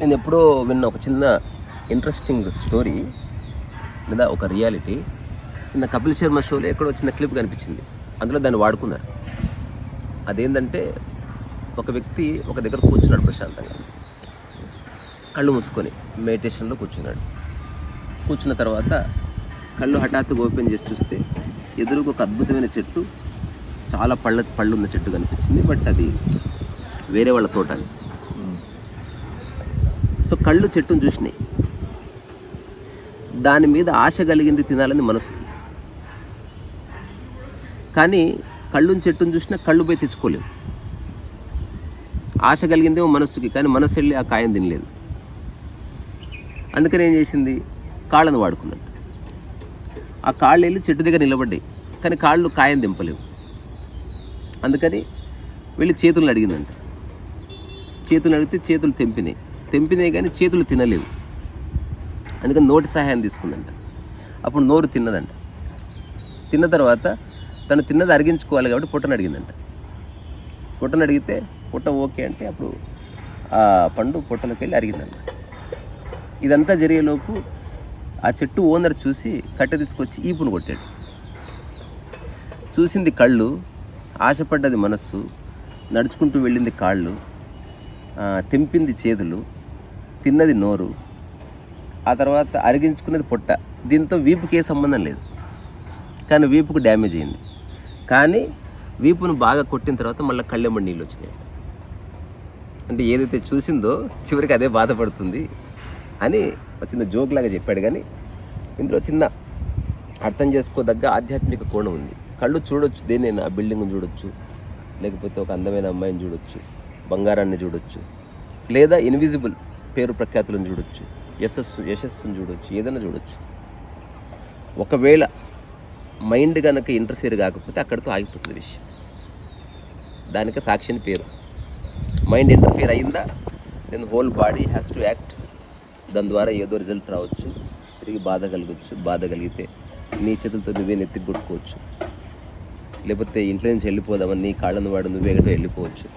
నేను ఎప్పుడో విన్న ఒక చిన్న ఇంట్రెస్టింగ్ స్టోరీ లేదా ఒక రియాలిటీ చిన్న కపిల్ శర్మ షోలో ఎక్కడో చిన్న క్లిప్ కనిపించింది. అందులో దాన్ని వాడుకున్నారు. అదేంటంటే ఒక వ్యక్తి ఒక దగ్గర కూర్చున్నాడు ప్రశాంతంగా. కళ్ళు మూసుకొని మెడిటేషన్లో కూర్చున్నాడు. కూర్చున్న తర్వాత కళ్ళు హఠాత్తుగా ఓపెన్ చేసి చూస్తే ఎదురుగా ఒక అద్భుతమైన చెట్టు చాలా పళ్ళ పళ్ళు ఉన్న చెట్టు కనిపించింది. బట్ అది వేరే వాళ్ళ తోట అది. సో కళ్ళు చెట్టును చూసినాయి. దాని మీద ఆశ కలిగింది తినాలని మనసు. కానీ కళ్ళుని చెట్టును చూసినా కళ్ళు పోయి తెచ్చుకోలేవు. ఆశ కలిగిందేమో మనస్సుకి కానీ మనసు వెళ్ళి ఆ కాయం తినలేదు. అందుకని ఏం చేసింది? కాళ్ళను వాడుకుందంట ఆ కాళ్ళు వెళ్ళి చెట్టు దగ్గర నిలబడ్డాయి కానీ కాళ్ళు కాయం దింపలేవు. అందుకని వెళ్ళి చేతులను అడిగిందంట. చేతులు అడిగితే చేతులు తెంపినాయి. తెంపినాయి కానీ చేతులు తినలేవు. అందుకని నోటి సహాయం తీసుకుందంట. అప్పుడు నోరు తిన్నదంట. తిన్న తర్వాత తను తిన్నది అరిగించుకోవాలి కాబట్టి పుట్టను అడిగిందంట. పుట్టను అడిగితే పుట్ట ఓకే అంటే అప్పుడు ఆ పండు పుట్టలోకి వెళ్ళి అరిగిందంట. ఇదంతా జరిగేలోపు ఆ చెట్టు ఓనర్ చూసి కట్టె తీసుకొచ్చి ఈపును కొట్టాడు. చూసింది కళ్ళు ఆశపడ్డది మనస్సు నడుచుకుంటూ వెళ్ళింది కాళ్ళు తెంపింది చేతులు తిన్నది నోరు ఆ తర్వాత అరిగించుకున్నది పొట్ట. దీంతో వీపుకి ఏ సంబంధం లేదు. కానీ వీపుకు డ్యామేజ్ అయింది. కానీ వీపును బాగా కొట్టిన తర్వాత మళ్ళీ కళ్ళెమ్మడి నీళ్ళు వచ్చినాయి. అంటే ఏదైతే చూసిందో చివరికి అదే బాధపడుతుంది అని ఒక చిన్న జోక్ లాగా చెప్పాడు. కానీ ఇందులో చిన్న అర్థం చేసుకోదగ్గ ఆధ్యాత్మిక కోణం ఉంది. కళ్ళు చూడొచ్చు దేనైనా ఆ బిల్డింగ్ని చూడొచ్చు లేకపోతే ఒక అందమైన అమ్మాయిని చూడొచ్చు బంగారాన్ని చూడొచ్చు లేదా ఇన్విజిబుల్ పేరు ప్రఖ్యాతులను చూడొచ్చు. యశస్సు యశస్సును చూడొచ్చు. ఏదైనా చూడొచ్చు. ఒకవేళ మైండ్ కనుక ఇంటర్ఫియర్ కాకపోతే అక్కడితో ఆగిపోతుంది విషయం. దానికి సాక్షిని పేరు. మైండ్ ఇంటర్ఫియర్ అయిందా? Then whole body has to act దాని ద్వారా ఏదో రిజల్ట్ రావచ్చు. తిరిగి బాధ కలగచ్చు. బాధ కలిగితే నీ చేతులతో నువ్వే నెత్తి కొట్టుకోవచ్చు. లేకపోతే ఇంట్లో నుంచి వెళ్ళిపోదామని నీ కాళ్ళను వాడు నువ్వే గట్రా వెళ్ళిపోవచ్చు.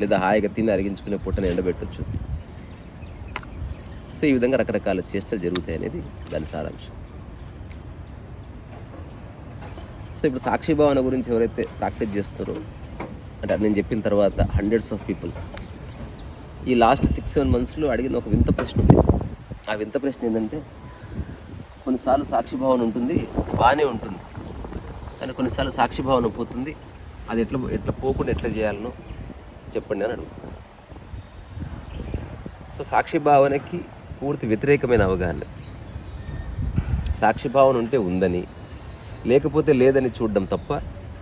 లేదా హాయిగా తిని అరిగించుకునే పుట్టని ఎండబెట్టచ్చు. సో ఈ విధంగా రకరకాల చేష్టలు జరుగుతాయి అనేది దాని సారాంశం. సో ఇప్పుడు సాక్షి భావన గురించి ఎవరైతే ప్రాక్టీస్ చేస్తారో అంటే నేను చెప్పిన తర్వాత హండ్రెడ్స్ ఆఫ్ పీపుల్ ఈ లాస్ట్ సిక్స్ సెవెన్ మంత్స్లో అడిగిన ఒక వింత ప్రశ్న ఉంది. ఆ వింత ప్రశ్న ఏంటంటే కొన్నిసార్లు సాక్షి భావన ఉంటుంది బాగానే ఉంటుంది. కానీ కొన్నిసార్లు సాక్షి భావన పోతుంది అది ఎట్లా ఎట్లా పోకుండా ఎట్లా చేయాలనో చెప్పండి అని అడుగుతాను సో సాక్షి భావనకి పూర్తి వ్యతిరేకమైన అవగాహన. సాక్షి భావన ఉంటే ఉందని లేకపోతే లేదని చూడడం తప్ప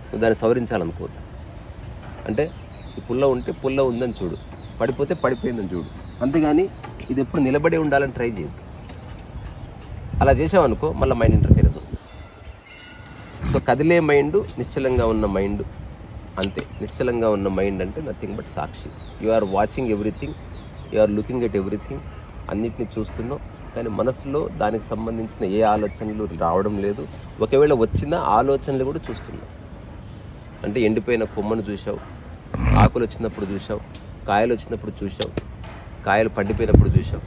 నువ్వు దాన్ని సవరించాలనుకోవద్దు. అంటే ఈ పుల్ల ఉంటే పుల్ల ఉందని చూడు పడిపోతే పడిపోయిందని చూడు. అంతేగాని ఇది ఎప్పుడు నిలబడి ఉండాలని ట్రై చేయదు అలా చేసావనుకో మళ్ళీ మైండ్ ఇంటర్ఫీరెన్స్ వస్తుంది. సో కదిలే మైండ్ నిశ్చలంగా ఉన్న మైండ్ అంతే. నిశ్చలంగా ఉన్న మైండ్ అంటే nothing but Sakshi. You are watching everything you are looking at everything అన్నిటిని చూస్తున్నావు కానీ మనసులో దానికి సంబంధించిన ఏ ఆలోచనలు రావడం లేదు. ఒకవేళ వచ్చిన ఆలోచనలు కూడా చూస్తున్నావు అంటే ఎండిపోయిన కొమ్మను చూసావు ఆకులు వచ్చినప్పుడు చూసావు కాయలు వచ్చినప్పుడు చూసావు కాయలు పండిపోయినప్పుడు చూసావు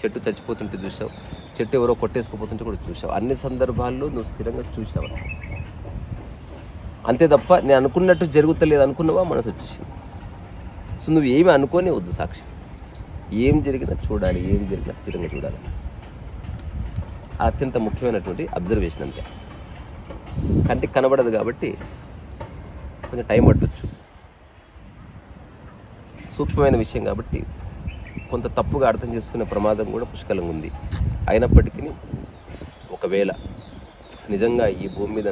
చెట్టు చచ్చిపోతుంటే చూసావు చెట్టు ఎవరో కొట్టేసుకుపోతుంటే కూడా చూసావు అన్ని సందర్భాల్లో నువ్వు స్థిరంగా చూసావు అంతే తప్ప నేను అనుకున్నట్టు జరుగుతలేదు అనుకున్నావా? మనసు వచ్చేసింది. సో నువ్వు ఏమి అనుకోనే వద్దు సాక్షి. ఏం జరిగినా చూడాలి ఏం జరిగినా స్థిరంగా చూడాలి. అత్యంత ముఖ్యమైనటువంటి అబ్జర్వేషన్ అంతే. కంటికి కనబడదు కాబట్టి కొంచెం టైం పట్టవచ్చు సూక్ష్మమైన విషయం కాబట్టి కొంత తప్పుగా అర్థం చేసుకునే ప్రమాదం కూడా పుష్కలంగా ఉంది. అయినప్పటికీ ఒకవేళ నిజంగా ఈ భూమి మీద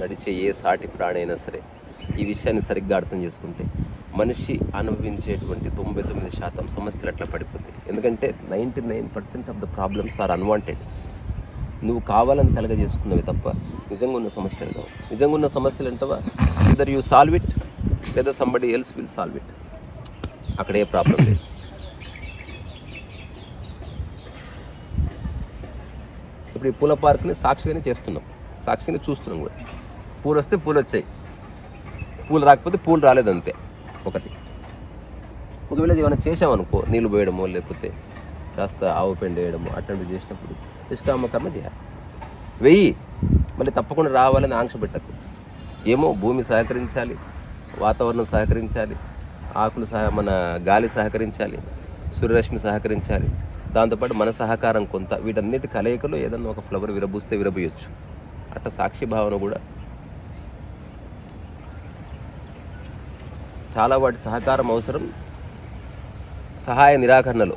నడిచే ఏ సాటి ప్రాణైనా సరే ఈ విషయాన్ని సరిగ్గా అర్థం చేసుకుంటే మనిషి అనుభవించేటువంటి తొంభై తొమ్మిది శాతం సమస్యలు అట్లా పడిపోతాయి. ఎందుకంటే ninety nine percent of the problems are unwanted. నువ్వు కావాలని కలగజేసుకున్నవి తప్ప నిజంగా ఉన్న సమస్యలు కావు నిజంగా ఉన్న సమస్యలు అంటవా ఇదర్ యూ సాల్వ్ ఇట్ లేదా somebody else will solve it అక్కడ ఏ ప్రాబ్లం లేదు. ఇప్పుడు ఈ పూల పార్క్ని సాక్షిగానే చేస్తున్నాం. సాక్షిని చూస్తున్నాం కూడా. పూలు వస్తే పూలు వచ్చాయి పూలు రాకపోతే పూలు రాలేదు అంతే ఒకటి. ఒకవేళ ఏమైనా చేసామనుకో నీళ్ళు పోయడమో లేకపోతే కాస్త ఆవు పెండ వేయడము అట్లాంటివి చేసినప్పుడు నిష్కామ కర్మ చేయాలి. వెయ్యి. మళ్ళీ తప్పకుండా రావాలని ఆంక్ష పెట్టద్దు ఏమో భూమి సహకరించాలి వాతావరణం సహకరించాలి ఆకులు సహ మన గాలి సహకరించాలి సూర్యరశ్మి సహకరించాలి. దాంతోపాటు మన సహకారం కొంత వీటన్నిటి కలయికలో ఏదన్నా ఒక ఫ్లవర్ విరబూస్తే విరబూయచ్చు. అట్లా సాక్షి భావన కూడా చాలా వాటి సహకారం అవసరం. సహాయ నిరాకరణలో.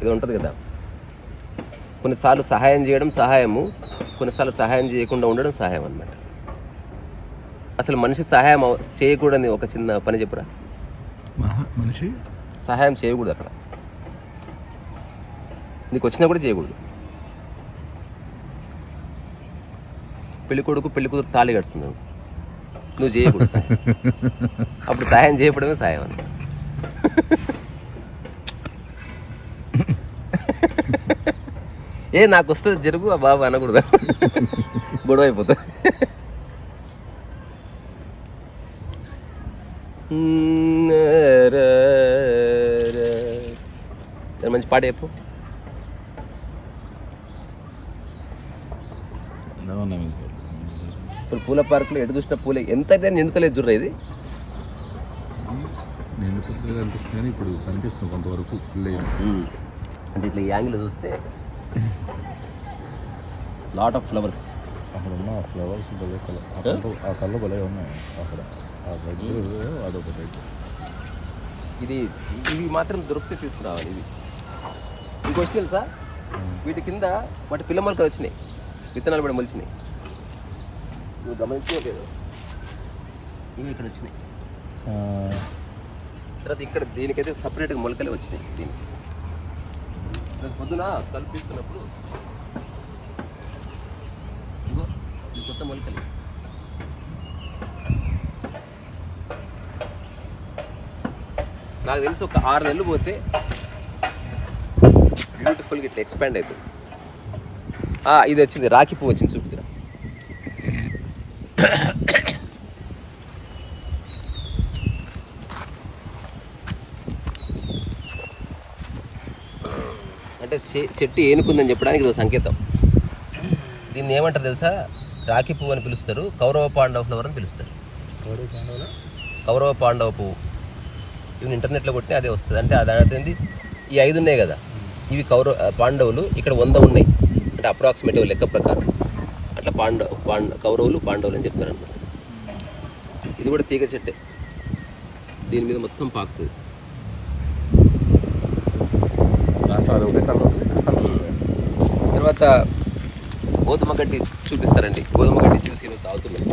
ఇది ఉంటుంది కదా. కొన్నిసార్లు సహాయం చేయడం సహాయము కొన్నిసార్లు సహాయం చేయకుండా ఉండడం సహాయం అన్నమాట. అసలు మనిషి సహాయం చేయకూడని ఒక చిన్న పని చెప్పురా? మనిషి? సహాయం చేయకూడదు అక్కడ. నీకు వచ్చినా కూడా చేయకూడదు. పెళ్ళి కొడుకు పెళ్ళి కూతురు తాళి కడుతున్నావు నువ్వు చేయకూడదు అప్పుడు సాయం చేయకపోవడమే సాయం అని. ఏ నాకు వస్తుంది జరుగు ఆ బాబు అనకూడదు. గొడవ అయిపోతుంది. మంచి పాట చెప్పు. ఇప్పుడు పూల పార్కులో ఎటు చూసిన పూలే ఎంత అయితే నిండుతలేదు జుర్ర ఇది. నేను తిప్పలేదు అనిపిస్తుంది ఇప్పుడు కనిపిస్తుంది కొంతవరకు అంటే ఇట్లా ఈ యాంగిల్ చూస్తే లాట్ ఆఫ్ ఫ్లవర్స్. అక్కడ ఉన్న ఫ్లవర్స్ భలే కలర్. ఆ కలర్ ఆ కలర్ భలే ఉన్నాయి అక్కడ. ఆ అదొక టైప్ ఇది ఇవి మాత్రం దొరికితే తీసుకురావాలి ఇవి. ఇంకో వచ్చినాయి తెలుసా? వీటి కింద వాటి పిల్ల మొలకలు వచ్చినాయి. విత్తనాలు కూడా మొలిచినాయి. నువ్వు గమనించే లేదు. ఇవి ఇక్కడ వచ్చినాయి. తర్వాత ఇక్కడ దీనికైతే సపరేట్గా మొలకలే వచ్చినాయి దీనికి. ఈరోజు పొద్దున కల్పిస్తున్నప్పుడు ఇదిగో ఈ కొత్త మొలకలు. నాకు తెలిసి ఒక ఆరు నెలలు పోతే బ్యూటిఫుల్గా ఇట్లా ఎక్స్పాండ్ అవుతుంది. ఇది వచ్చింది. రాఖీ పువ్వు వచ్చింది చూపిరా అంటే చె- చెట్టు ఏనుకుందని చెప్పడానికి ఇది ఒక సంకేతం. దీన్ని ఏమంటారు తెలుసా? రాఖీ పువ్వు అని పిలుస్తారు కౌరవ పాండవ ఫ్లవర్ అని పిలుస్తారు. కౌరవ పాండవ పువ్వు. ఇవి ఇంటర్నెట్లో కొట్టిన అదే వస్తుంది. అంటే అది అదేంటి ఈ ఐదు ఉన్నాయి కదా. ఇవి కౌరవ పాండవులు ఇక్కడ వంద ఉన్నాయి. అంటే అప్రాక్సిమేటివ్ లెక్క ప్రకారం. అట్లా పాండవ పాండ కౌరవులు పాండవులు అని చెప్తారు అనమాట ఇది కూడా తీగ చెట్టే. దీని మీద మొత్తం పాకుతుంది. దాంట్లో అది ఒకటే కలర్ తర్వాత గోధుమ గడ్డి చూపిస్తారండి. గోధుమ గడ్డి చూసి ఈరోజు తాగుతున్నాం.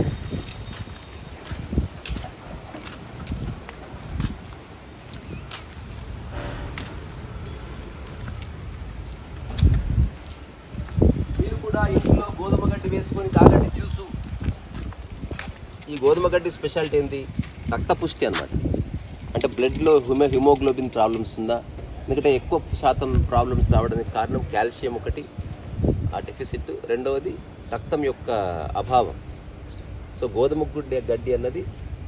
మీరు కూడా ఇంట్లో గోధుమ గడ్డి వేసుకొని తాగండి జ్యూసు. ఈ గోధుమ గడ్డి స్పెషాలిటీ ఏంటి రక్త పుష్టి అనమాట అంటే బ్లడ్లో హిమో హిమోగ్లోబిన్ ప్రాబ్లమ్స్ ఉందా? ఎందుకంటే ఎక్కువ శాతం ప్రాబ్లమ్స్ రావడానికి కారణం కాల్షియం ఒకటి ఆ డెఫిసిట్ రెండవది రక్తం యొక్క అభావం. సో గోధుమ గుడ్డి గడ్డి అన్నది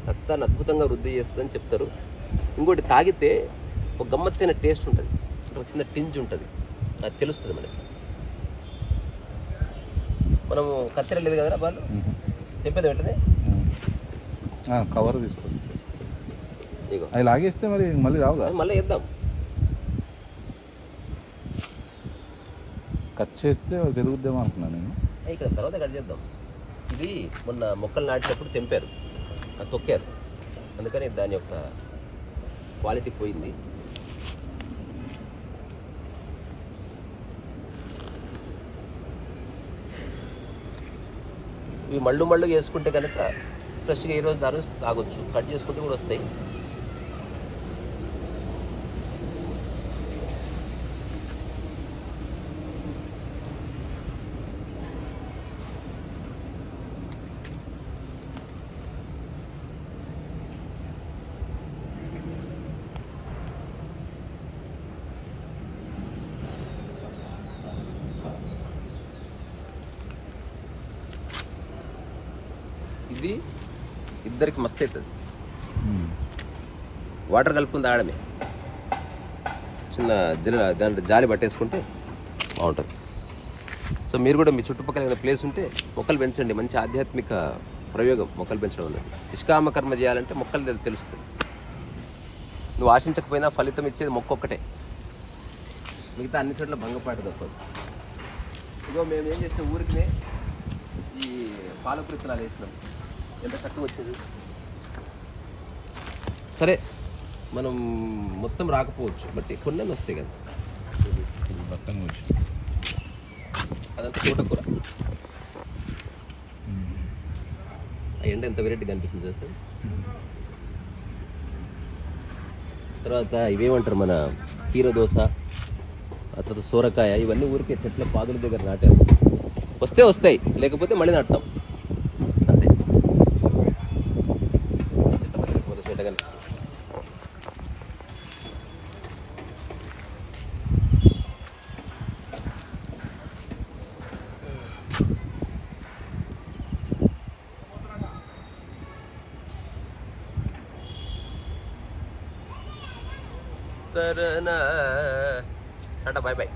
రక్తాన్ని అద్భుతంగా వృద్ధి చేస్తుందని చెప్తారు. ఇంకోటి తాగితే ఒక గమ్మత్తైన టేస్ట్ ఉంటుంది. ఒక చిన్న టింజ్ ఉంటుంది. అది తెలుస్తుంది మనకి. మనము కత్తెర లేదు కదరా వాళ్ళు చెప్పేది వెంటనే. Cover ego. అవి లాగేస్తే మరి మళ్ళీ రావుగా మళ్ళీ వేద్దాం. కట్ చేస్తే అది పెరుగుద్దాం అనుకున్నాను నేను. ఇక్కడ తర్వాత కట్ చేద్దాం. ఇది మొన్న మొక్కలు నాటినప్పుడు తెంపారు. అది తొక్కారు. అందుకని దాని యొక్క క్వాలిటీ పోయింది. ఇవి మళ్ళు మళ్ళు వేసుకుంటే కనుక ఫ్రెష్గా ఈరోజు రోజు దాని తాగొచ్చు. కట్ చేసుకుంటే కూడా వస్తాయి. ఇది ఇద్దరికి మస్తు అవుతుంది. వాటర్ కలుపుకుని తాగడమే చిన్న జల దాంట్లో జాలి పట్టేసుకుంటే బాగుంటుంది. సో మీరు కూడా మీ చుట్టుపక్కల ఏదైనా ప్లేస్ ఉంటే మొక్కలు పెంచండి. మంచి ఆధ్యాత్మిక ప్రయోగం మొక్కలు పెంచడం అనేది నిష్కామ కర్మ చేయాలంటే మొక్కలు తెలుస్తుంది. నువ్వు ఆశించకపోయినా ఫలితం ఇచ్చేది మొక్క ఒక్కటే. మిగతా అన్ని చోట్ల భంగపాటు తప్పదు. ఇగో మేము ఏం చేసిన? ఊరికినే ఈ పాలకు విత్తనాలు వేసినాం. ఎంత వచ్చింది? సరే మనం మొత్తం రాకపోవచ్చు బట్ కొన్ని వస్తాయి కదా. అదంతా తోటకూర. ఆ ఎండ ఎంత వెరైటీ కనిపిస్తుంది చేస్తే తర్వాత ఇవేమంటారు మన కీర దోశ తర్వాత సోరకాయ ఇవన్నీ ఊరికే చెట్ల పాదుల దగ్గర నాటాము. వస్తే వస్తాయి లేకపోతే మళ్ళీ నాటుతాం. என்ன டாட்டா பாய் பாய்